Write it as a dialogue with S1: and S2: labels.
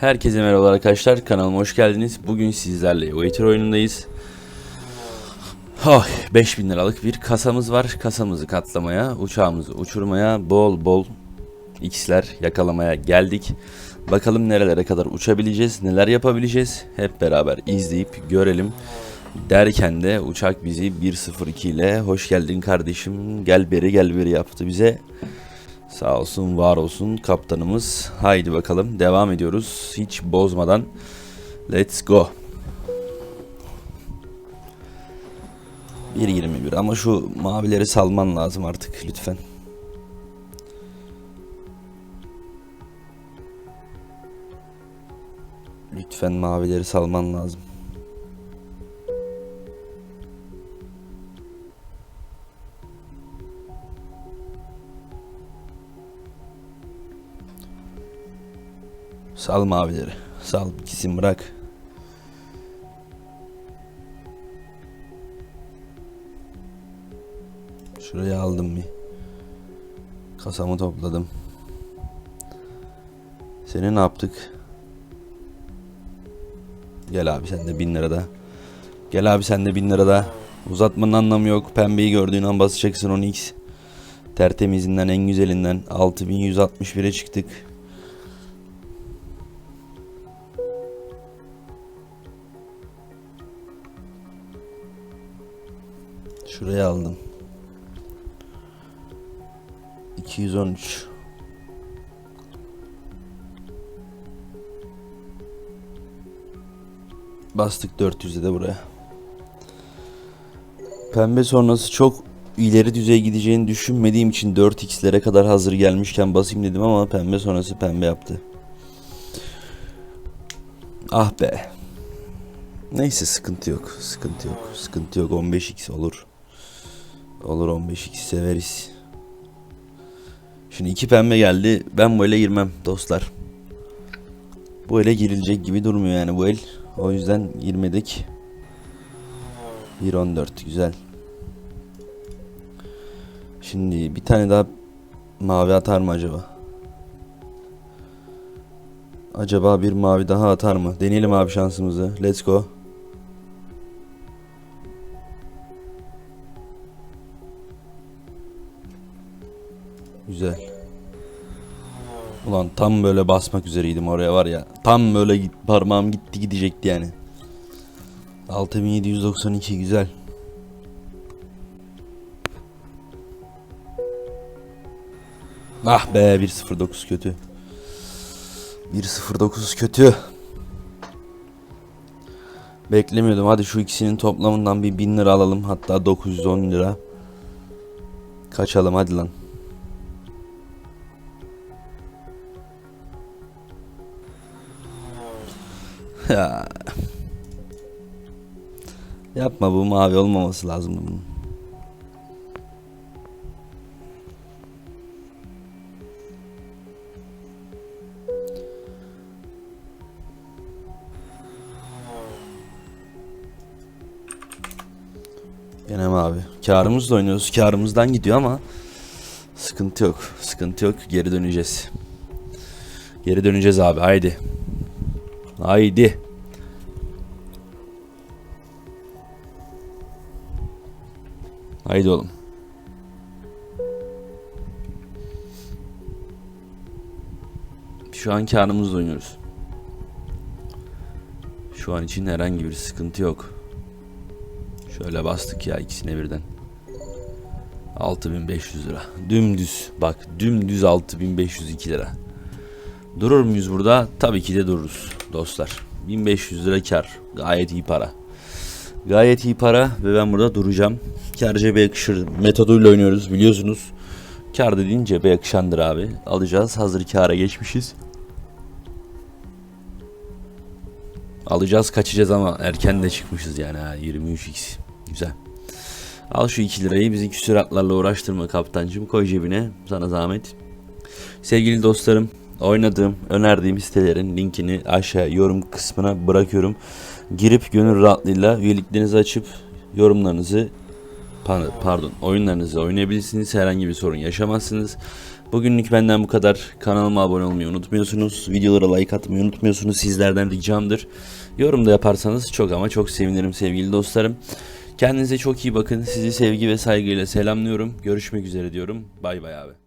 S1: Herkese merhaba arkadaşlar kanalıma hoş geldiniz. Bugün sizlerle Waiter oyunundayız. Oh, 5000 liralık bir kasamız var. Kasamızı katlamaya, uçağımızı uçurmaya, bol bol x'ler yakalamaya geldik. Bakalım nerelere kadar uçabileceğiz, neler yapabileceğiz. Hep beraber izleyip görelim. Derken de uçak bizi 102 ile hoş geldin kardeşim gel beri gel beri yaptı bize. Sağ olsun var olsun kaptanımız. Haydi bakalım devam ediyoruz. Hiç bozmadan. Let's go. 1.21 ama şu mavileri salman lazım artık lütfen. Lütfen mavileri salman lazım. Sal mavileri. Sal gitsin bırak. Şuraya aldım bir. Kasamı topladım. Seni ne yaptık? Gel abi sen de bin lira da. Gel abi sen de bin lira da. Uzatmanın anlamı yok. Pembeyi gördüğün an basacaksın 10x. Tertemizinden en güzelinden 6161'e çıktık. Şuraya aldım. 213. Bastık 400'e de buraya. Pembe sonrası çok ileri düzey gideceğini düşünmediğim için 4x'lere kadar hazır gelmişken basayım dedim ama pembe sonrası pembe yaptı. Ah be. Neyse sıkıntı yok. Sıkıntı yok. Sıkıntı yok. 15x olur. Olur 15x severiz. Şimdi iki pembe geldi. Ben bu ele girmem dostlar. Bu ele girilecek gibi durmuyor yani bu el. O yüzden girmedik. 1.14 güzel. Şimdi bir tane daha mavi atar mı acaba? Acaba bir mavi daha atar mı? Deneyelim abi şansımızı. Let's go. Güzel. Ulan tam böyle basmak üzereydim oraya var ya. Tam böyle parmağım gitti gidecekti yani. 6792 güzel. Ah be 109 kötü. 109 kötü. Beklemiyordum. Hadi şu ikisinin toplamından bir 1000 lira alalım. Hatta 910 lira. Kaçalım hadi lan. Ya. Yapma bu mavi olmaması lazım bunun. Gene mavi. Karımızla oynuyoruz. Karımızdan gidiyor ama sıkıntı yok. Sıkıntı yok. Geri döneceğiz. Geri döneceğiz abi. Haydi. Haydi. Haydi oğlum. Şu an karnımızla oynuyoruz. Şu an için herhangi bir sıkıntı yok. Şöyle bastık ya ikisine birden. 6500 lira. Dümdüz. Bak dümdüz 6502 lira. Durur muyuz burada? Tabii ki de dururuz dostlar. 1500 lira kar. Gayet iyi para. Gayet iyi para ve ben burada duracağım. Kar cebe yakışır metoduyla oynuyoruz biliyorsunuz. Kar dediğin cebe yakışandır abi. Alacağız. Hazır kara geçmişiz. Alacağız kaçacağız ama erken de çıkmışız yani ha 23x. Güzel. Al şu 2 lirayı bizi küsuratlarla uğraştırma kaptancım koy cebine sana zahmet. Sevgili dostlarım oynadığım önerdiğim sitelerin linkini aşağı yorum kısmına bırakıyorum. Girip gönül rahatlığıyla üyeliklerinizi açıp yorumlarınızı pa- pardon oyunlarınızı oynayabilirsiniz. Herhangi bir sorun yaşamazsınız. Bugünlük benden bu kadar. Kanalıma abone olmayı unutmuyorsunuz. Videolara like atmayı unutmuyorsunuz. Sizlerden ricamdır. Yorum da yaparsanız çok ama çok sevinirim sevgili dostlarım. Kendinize çok iyi bakın. Sizi sevgi ve saygıyla selamlıyorum. Görüşmek üzere diyorum. Bay bay abi.